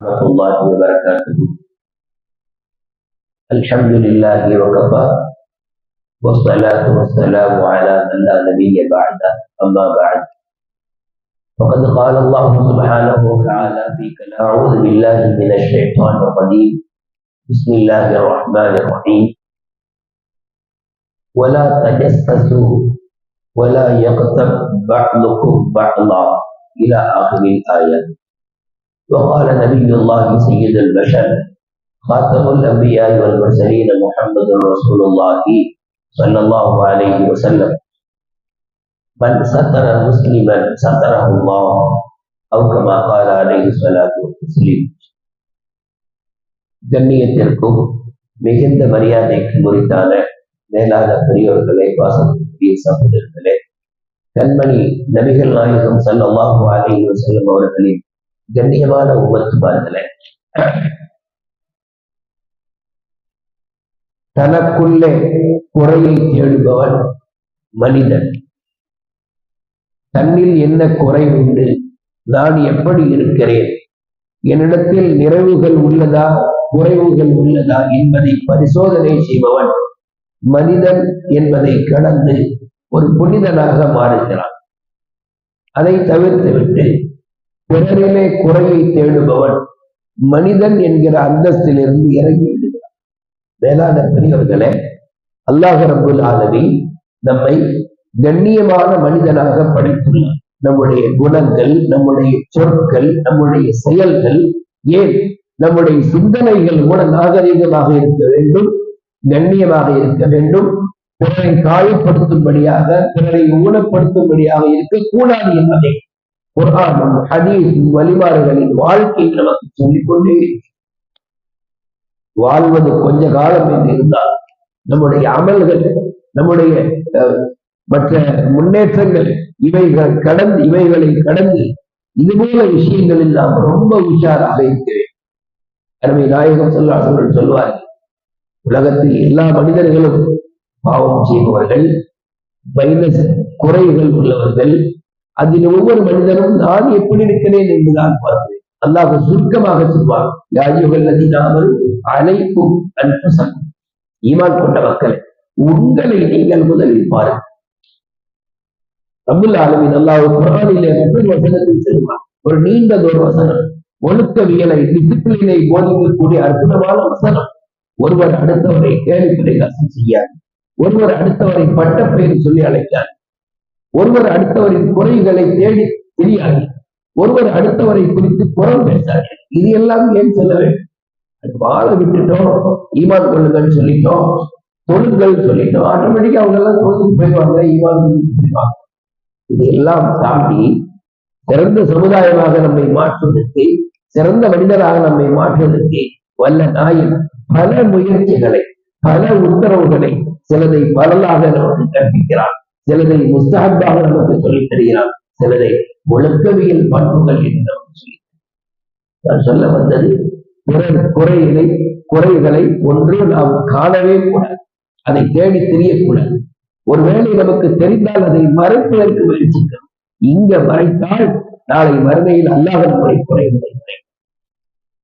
ورحمة الله وبركاته. الحمد لله وكفى. والصلاة والسلام على من لا نبي بعده. أما بعد. فقد قال الله سبحانه وتعالى في كلام. أعوذ بالله من الشيطان الرجيم. بسم الله الرحمن الرحيم. ولا تجسسوا ولا يغتب بعضكم بعضا إلى آخر الآية. وقال نبي الله سيد البشر خاتم الأنبياء والمرسلين محمد رسول الله صلى الله عليه وسلم من ستر مسلما ستره الله أو كما قال عليه الصلاة والتسليم கண்ணியத்திற்கும் மிகுந்த மரியாதைக்கு முறித்தான மேலான பெரியோர்களே வாசகக்கூடிய சகோதரர்களே கண்மணி நபிகள் நாயகம் சல்லாஹூ அலைஹி வஸல்லம் அவர்களின் கண்ணியமான உமத்துமார்களே தனக்குள்ளே குறையை தேடுபவன் மனிதன். தன்னில் என்ன குறை உண்டு? நான் எப்படி இருக்கிறேன்? என்னிடத்தில் நிறைவுகள் உள்ளதா? குறைவுகள் உள்ளதா என்பதை பரிசோதனை செய்பவன் மனிதன் என்பதை கடந்து ஒரு புனிதனாக மாறுகிறான். அதை தவிர்த்து விட்டு பிறரிலே குறையை தேடுபவன் மனிதன் என்கிற அந்தஸ்திலிருந்து இறங்கி விடுகிறான். வேளாண் பெரியவர்களே அல்லாஹ் ரபுல் ஆலமி நம்மை கண்ணியமான மனிதனாக படைத்துள்ளார் நம்முடைய குணங்கள் நம்முடைய சொற்கள் நம்முடைய செயல்கள் ஏன் நம்முடைய சிந்தனைகள் கூட நாகரீகமாக இருக்க வேண்டும் கண்ணியமாக இருக்க வேண்டும் பிறரை காயப்படுத்தும்படியாக பிறரை ஊனப்படுத்தும்படியாக இருக்கக்கூடாது என்பதை. குரானும் ஹதீஸ் வழிபாடுகளின் வாழ்க்கை நமக்கு சொல்லிக்கொண்டே வாழ்வது கொஞ்ச காலம் என்று இருந்தால் நம்முடைய அமல்கள் நம்முடைய மற்ற முன்னேற்றங்கள் இவைகள் கடந்து இவைகளை கடந்து இது போல விஷயங்களில் நாம் ரொம்ப உஷாராக இருக்கிறேன் அருமை நாயகம் சொல்லாசர்கள் சொல்வார்கள் உலகத்தில் எல்லா மனிதர்களும் பாவம் செய்பவர்கள் மைனஸ் குறைகள் உள்ளவர்கள் அதில் ஒவ்வொரு மனிதனும் நான் எப்படி இருக்கிறேன் என்றுதான் பார்க்கிறேன் அல்லாஹ் சுருக்கமாக சொல்வார் யாஜுகள் நதி நாமல் அனைக்கும் அன்புசம் ஈமான் கொண்ட மக்கள் உங்களை நீங்கள் முதலில் பாருங்கள். தமிழ் ஆளுமின் அல்லாஹ் குரானிலே முதல் வசனத்தில் சொல்லுவார் ஒரு நீண்டதொரு வசனம் ஒழுக்கவியலை டிசிப்ளினை போதிக்கக்கூடிய அற்புதமான வசனம். ஒருவர் அடுத்தவரை கேள்வி பிரகாசம் செய்யாது. ஒருவர் அடுத்தவரை பட்ட பெயர் சொல்லி அழைக்காது. ஒருவர் அடுத்தவரின் குறைகளை தேடி தெரியாது. ஒருவர் அடுத்தவரை குறித்து புறம் பேசாது. இது எல்லாம் ஏன் சொல்ல வேண்டும்? வாழ விட்டுட்டோம் ஈமான் கொள்ளுங்கள் சொல்லிட்டோம் தொழுங்கள் சொல்லிட்டோம் ஆட்டோமேட்டிக்கா அவங்க எல்லாம் தொழுது போயிடுவாங்க ஈமான் போயிடுவாங்க இதையெல்லாம் தாண்டி சிறந்த சமுதாயமாக நம்மை மாற்றுவதற்கு சிறந்த மனிதராக நம்மை மாற்றுவதற்கு வல்ல நாயின் பல முயற்சிகளை பல உத்தரவுகளை சிலதை பரலாக நமக்கு கற்பிக்கிறான். சிலதை முஸ்தகப்பாக நமக்கு சொல்லித் தருகிறார். சிலதை ஒழுக்கவியல் பண்புகள் என்று நமக்கு சொல்லி நான் சொல்ல வந்தது குறைகளை குறைகளை ஒன்று நாம் காணவே கூடாது. அதை தேடி தெரியக்கூடாது. ஒருவேளை நமக்கு தெரிந்தால் அதை மறைப்பதற்கு முயற்சிக்கிறோம். இங்க மறைத்தால் நாளை மறுமையில் அல்லாதன் முறை குறைகளை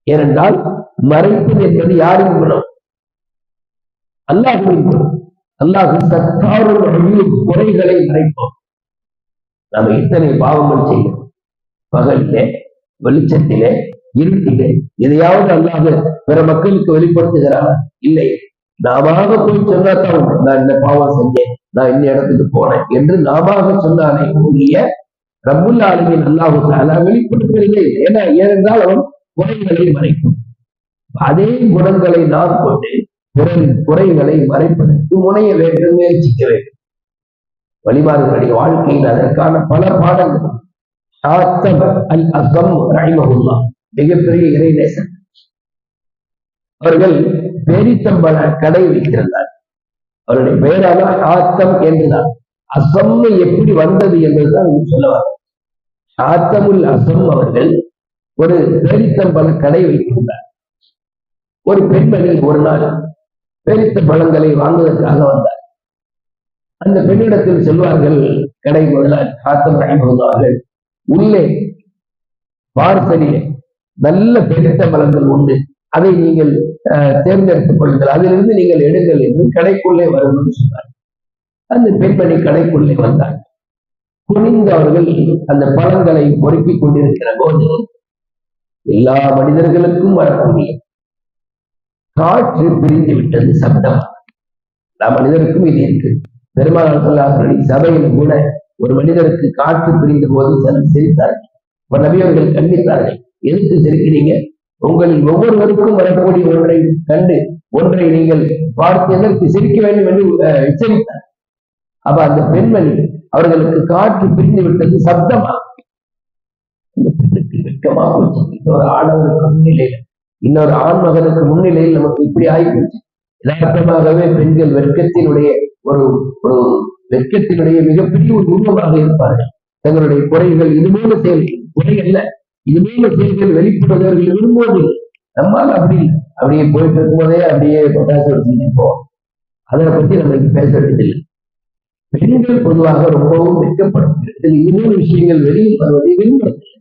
ஏனென்றால் மறைப்பது என்பது யாரின் குணம்? அல்லாஹுவின் குணம். அல்லாஹு சத்தாருடைய குறைகளை மறைப்போம் நாம இத்தனை பாவங்கள் செய்யணும் பகலிலே வெளிச்சத்திலே இருட்டிலே எதையாவது அல்லாத பிற மக்களுக்கு வெளிப்படுத்துகிறாரா? இல்லை. நாம போய் சொன்னாதான் நான் இந்த பாவம் செஞ்சேன் நான் இந்த இடத்துக்கு போனேன் என்று நாம சொன்னானே கூறிய ரபுல் ஆளுமின் அல்லாஹு தாலா வெளிப்படுத்தவில்லை ஏன்னா ஏனென்றால் அவன் குறைகளை மறைக்கும். அதே குணங்களை நாம் கொண்டு பிறரின் குறைகளை மறைப்பதற்கு முனைய வேண்டும் முயற்சிக்க வேண்டும் வழிமாறுகளுடைய வாழ்க்கையில் அதற்கான பல பாடங்கள். அல் அசம் ரஹிமகுல்லா மிகப்பெரிய இறைநேசன் அவர்கள் பேரித்தம்பழ கடை வைத்திருந்தார். அவருடைய பெயராக ஆத்தம் என்றுதான். அசம் எப்படி வந்தது என்பதுதான் சொல்லுவார் ஆத்தமுல் அசம் அவர்கள் ஒரு பேரித்தம்பழ கடை வைத்திருந்தார். ஒரு பெண்மணி ஒரு நாள் பேரித்த பழங்களை வாங்குவதற்காக வந்தார். அந்த பெண்ணிடத்தில் செல்வார்கள் கடை முதலாளி காத்தம் ரஹிமகுல்லா உள்ளே பார்சலிலே நல்ல பெரித்த பழங்கள் உண்டு. அதை நீங்கள் அஹ், தேர்ந்தெடுத்துக் கொள்ளுங்கள். அதிலிருந்து நீங்கள் எடுங்கள் என்று கடைக்குள்ளே வரணும்னு சொன்னார். அந்த பெண்மணி கடைக்குள்ளே வந்தார். குனிந்து அவர்கள் அந்த பழங்களை பொறுக்கிக் கொண்டிருக்கிற போது எல்லா மனிதர்களுக்கும் வரக்கூடிய காற்று பிரிந்து விட்டது சப்தம். நாம் மனிதருக்கும் இது இருக்கு. பெருமாள் சொல்லார்கள் சபையில் கூட ஒரு மனிதருக்கு காற்று பிரிந்த போது சிரித்தார்கள். இப்ப நபி அவர்கள் கண்டித்தார்கள் எதுக்கு சிரிக்கிறீங்க? உங்களில் ஒவ்வொருவருக்கும் வரக்கூடிய ஒன்றை கண்டு ஒன்றை நீங்கள் பார்த்து எதற்கு சிரிக்க வேண்டும் என்று எச்சரித்தார். அப்ப அந்த பெண்மணி அவர்களுக்கு காற்று பிரிந்து விட்டது சப்தமா? அந்த பெண்ணுக்கு வெட்கமா போச்சு. இன்னொரு முன்னிலையில் இன்னொரு ஆண் மகனுக்கு முன்னிலையில் நமக்கு இப்படி ஆகிப்போச்சு யதார்த்தமாகவே பெண்கள் வெட்கத்தினுடைய ஒரு ஒரு வெட்கத்தினுடைய மிகப்பெரிய ஒரு உருவமாக இருப்பார்கள். தங்களுடைய குறைகள் இதுபோல செயல்கள் குறை அல்ல. இதுபோல செயல்கள் வெளிப்படுவதற்கு விரும்புவதில்லை நம்மால் அப்படி அப்படியே போயிட்டு இருக்கும்போதே அப்படியே பொட்டாசு வச்சுக்கிட்டே போவோம். அதை பத்தி நம்ம பேச வேண்டியதில்லை. பெண்கள் பொதுவாக ரொம்பவும் வெட்கப்படும் இதில் விஷயங்கள் வெளியில் வருவதை விரும்புவதில்லை.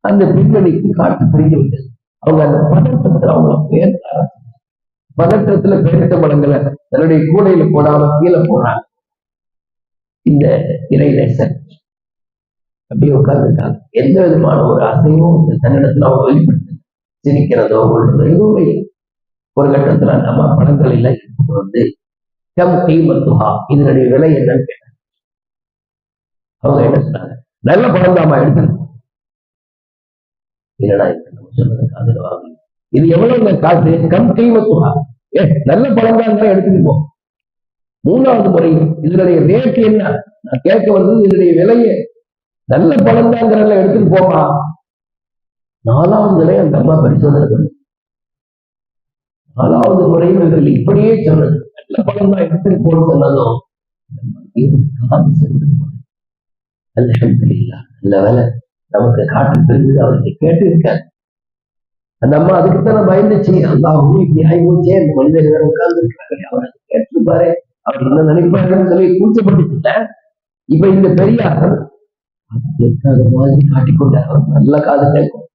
அந்த பெண்மணிக்கு காட்டு புரிந்து விட்டது. அவங்க அந்த பதட்டத்துல அவங்க பேர்த்த ஆரம்பிச்சாங்க. பதட்டத்துல பேர்த்த மடங்களை தன்னுடைய கூடையில போடாம கீழே போடுறாங்க. இந்த இறை நேசன் அப்படியே உட்கார்ந்துருக்காங்க எந்த விதமான ஒரு அசையும் இந்த தன்னிடத்துல அவங்க வெளிப்படுத்த சிரிக்கிறதோ கொள்றதோ எதுவுமே ஒரு கட்டத்துல நம்ம பழங்கள் இல்லை. வந்து கம் கீமத்துஹா இதனுடைய விலை என்னன்னு கேட்டாங்க. அவங்க என்ன சொன்னாங்க? நல்ல பழம் தாமா எடுத்துருக்கோம் என்னடா இது நம்ம வாங்கி. இது எவ்வளவு காசு? கம் கீமத்துஹா ஏ நல்ல பழம் தான் எடுத்துட்டு போ. மூணாவது முறை இதனுடைய ரேட் என்ன? நான் கேட்க வந்தது இதனுடைய விலையே. நல்ல பழம் தாங்கிறத எடுத்துட்டு போமா நாலாவது நிலை அந்த அம்மா பரிசோதனை பண்ணு. நாலாவது முறையும் இவர்கள் இப்படியே சொன்னது. நல்ல பழம் தான் எடுத்துட்டு போன்னு சொன்னதும். அல்ல நல்ல வேலை. நமக்கு காட்டு தெரிஞ்சது அவருக்கு கேட்டு இருக்காரு அந்த அம்மா அதுக்குத்தானே பயந்துச்சு. அல்லாஹும் இப்படி அந்த மனிதர் வேற உட்கார்ந்து இருக்காங்க அவர் அதை கேட்டிருப்பாரு. அவர் என்ன நினைப்பாருன்னு சொல்லி கூச்சப்பட்டுச்சுல இப்ப இந்த பெரியார் கேட்காத மாதிரி காட்டிக்கொண்டார் நல்ல காது கேட்கும்.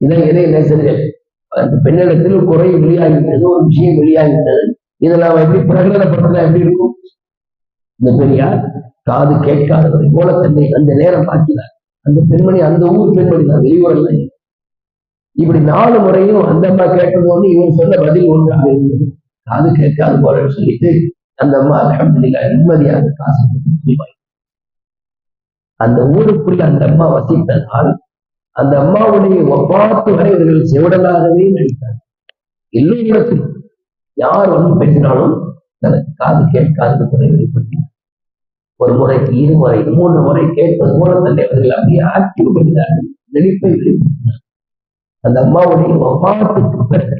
இதை இதை நேசர்கள் அந்த பெண்ணிடத்தில் குறை வெளியாகிவிட்டது ஒரு விஷயம் வெளியாகிவிட்டது. இதெல்லாம் நாம் எப்படி பிரகடனப்படுறதா எப்படி இருக்கும்? இந்த பெரியார் காது கேட்காதவரை போல தன்னை அந்த நேரம் பார்க்கிறார். அந்த பெண்மணி அந்த ஊர் பெண்மணி தான் வெளியூரல்ல இப்படி நாலு முறையும் அந்த அம்மா கேட்டதோன்னு இவன் சொன்ன பதில் ஒன்றாக இருந்தது காது கேட்காது போறேன்னு சொல்லிட்டு அந்த அம்மா அலமதுல்லா நிம்மதியாக காசு கொடுத்து அந்த ஊருக்குள்ள அந்த அம்மா வசித்ததால் அந்த அம்மாவுடைய ஒப்பாத்து வரை இவர்கள் செவிடலாகவே நடித்தார் எல்லோரிடத்திலும் யார் வந்து பேசினாலும் தனக்கு காது கேட்காதது குறைவதை பற்றி ஒரு முறைக்கு இருமுறை மூன்று முறை கேட்பது மூலம் தன்னை அவர்கள் அப்படியே ஆக்டிவ் பண்ணினார்கள் அந்த அம்மாவுடைய ஒப்பாத்துக்கு பிறகு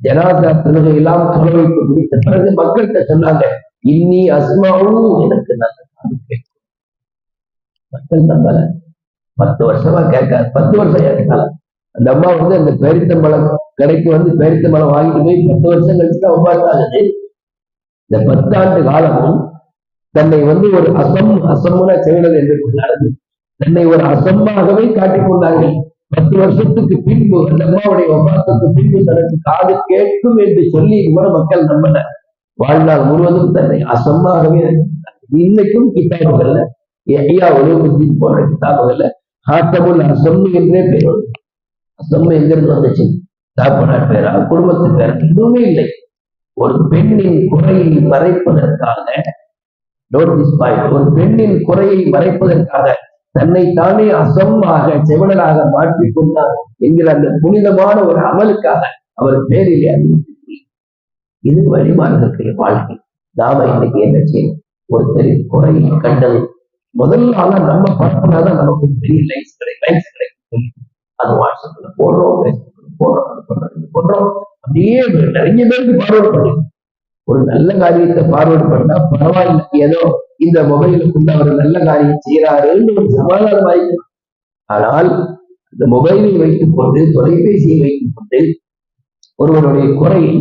ஜனாசா தொழுகை எல்லாம் தொலை வைத்து முடித்த பிறகு மக்கள்கிட்ட சொன்னாங்க இன்னி அஸ்மாவும் எனக்கு நல்ல கேட்கும். மக்கள் நம்பல. பத்து வருஷமா கேட்காது. பத்து வருஷம் கேட்கல அந்த அம்மா வந்து அந்த பேரித்தம்பழம் கடைக்கு வந்து பேரித்தம்பழம் வாங்கிட்டு போய் பத்து வருஷம் கழிச்சு தான் உபாசாகுது இந்த பத்தாண்டு காலமும் தன்னை வந்து ஒரு அசம் அசம்முன செயலர் என்று கொண்டார்கள் தன்னை ஒரு அசம்மாகவே காட்டிக்கொண்டார்கள் பத்து வருஷத்துக்கு பின்பு அந்த அம்மாவுடைய ஒப்பாசத்துக்கு பின்பு தனக்கு காது கேட்கும் என்று சொல்லி கூட மக்கள் நம்பின வாழ்நாள் முழுவதும் தன்னை அசம்மாகவே இன்னைக்கும் கிதாபுகள்ல ஐயா உலகத்தின் போன்ற கிதாபுகள்ல ஹாத்தமுல் அசம் என்றே பெயர் வருது. அசம் எங்கிருந்து வந்துச்சு? தாப்பனார் பேரா குடும்பத்து பேரா எதுவுமே இல்லை. ஒரு பெண்ணின் குறையை மறைப்பதற்காக நோட்டீஸ் பாயிண்ட் ஒரு பெண்ணின் குறையை மறைப்பதற்காக தன்னை தானே அசம்மாக செவனலாக மாற்றிக்கொண்டார் என்கிற அந்த புனிதமான ஒரு அமலுக்காக அவர் பேரிலே அறிவித்து இது வழிமாறுகளுடைய வாழ்க்கை. நாம இன்னைக்கு என்ன செய்யும் ஒருத்தரின் குறையை கண்டது. முதல் ஆளா நம்ம பரப்புனாதான் நமக்கு பெரிய லைக்ஸ் கிடைக்கும் லைக்ஸ் கிடைக்கும். அது வாட்ஸ்அப்ல போடுறோம் பேஸ்புக்ல போடுறோம் அது பண்றோம் இது பண்றோம். அப்படியே நிறைய பேருக்கு ஃபார்வர்ட் பண்ணுங்க ஒரு நல்ல காரியத்தை ஃபார்வர்ட் பண்ணா பரவாயில்ல. ஏதோ இந்த மொபைலுக்குள்ள அவர் நல்ல காரியம் செய்யறாருன்னு ஒரு சமாதானம் ஆயிடும். ஆனால் இந்த மொபைலை வைத்துக் கொண்டு தொலைபேசியை வைத்துக் கொண்டு ஒருவருடைய குறையை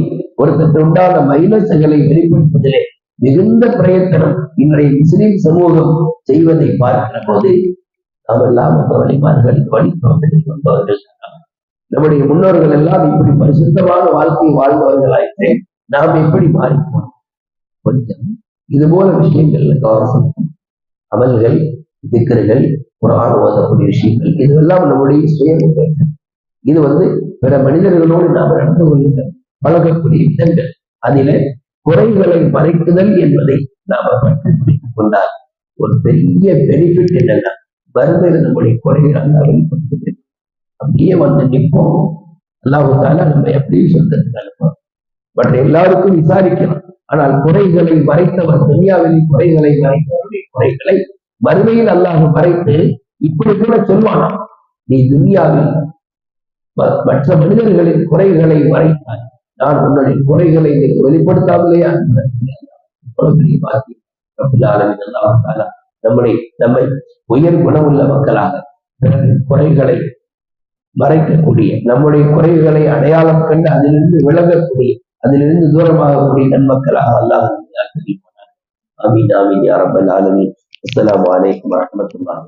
ஒருத்தருக்கு உண்டான மைனஸ்களை வெளிப்படுத்துவதிலே மிகுந்த பிரயத்தனம் இன்றைய முஸ்லிம் சமூகம் செய்வதை பார்க்கிற போது நாமெல்லாம் அந்த வழிமார்கள் வழிபாட்டில் கொண்டவர்கள் நம்முடைய முன்னோர்கள் எல்லாம் இப்படி பரிசுத்தமான வாழ்க்கை வாழ்ந்தவர்களாயிற்றே. நாம் எப்படி மாறிப்போம் கொஞ்சம் இது போல விஷயங்கள்ல கவனம் அமல்கள் திக்கர்கள் குரான் ஓதக்கூடிய விஷயங்கள் இதுவெல்லாம் நம்முடைய சுய இது வந்து பிற மனிதர்களோடு நாம் நடந்து கொள்ளுகிற பழகக்கூடிய விதங்கள். அதில குறைகளை மறைக்குதல் என்பதை நாம பற்றி பிடித்துக் கொண்டால் ஒரு பெரிய பெனிஃபிட் என்னன்னா வருவது நம்முடைய குறைகள் அல்லா அப்படியே வந்து நிற்போம். அல்லாஹால நம்ம எப்படி சொல்றதுக்கு அனுப்போம் பட் எல்லாருக்கும் விசாரிக்கலாம் ஆனால் குறைகளை மறைத்தவர் துனியாவில் குறைகளை மறைத்தவருடைய குறைகளை வறுமையில் அல்லாஹ் மறைத்து இப்படி கூட சொல்வானா நீ துனியாவில் மற்ற மனிதர்களின் குறைகளை மறைத்தாய். நான் உன்னுடைய குறைகளை நீ வெளிப்படுத்தாமலேயா? பெரிய நம்முடைய நம்மை உயர் குணமுள்ள மக்களாக குறைகளை மறைக்கக்கூடிய நம்முடைய குறைகளை அடையாளம் கண்டு அதிலிருந்து விலகக்கூடிய அதிலிருந்து தூரமாகக்கூடிய நன்மக்களாக அல்லாஹ் நம்மை ஆக்கியிருப்பானாக. ஆமீன் ஆமீன் யா ரப்பல் ஆலமீன் அஸ்ஸலாமு அலைக்கும் வரஹ்மத்துல்லாஹி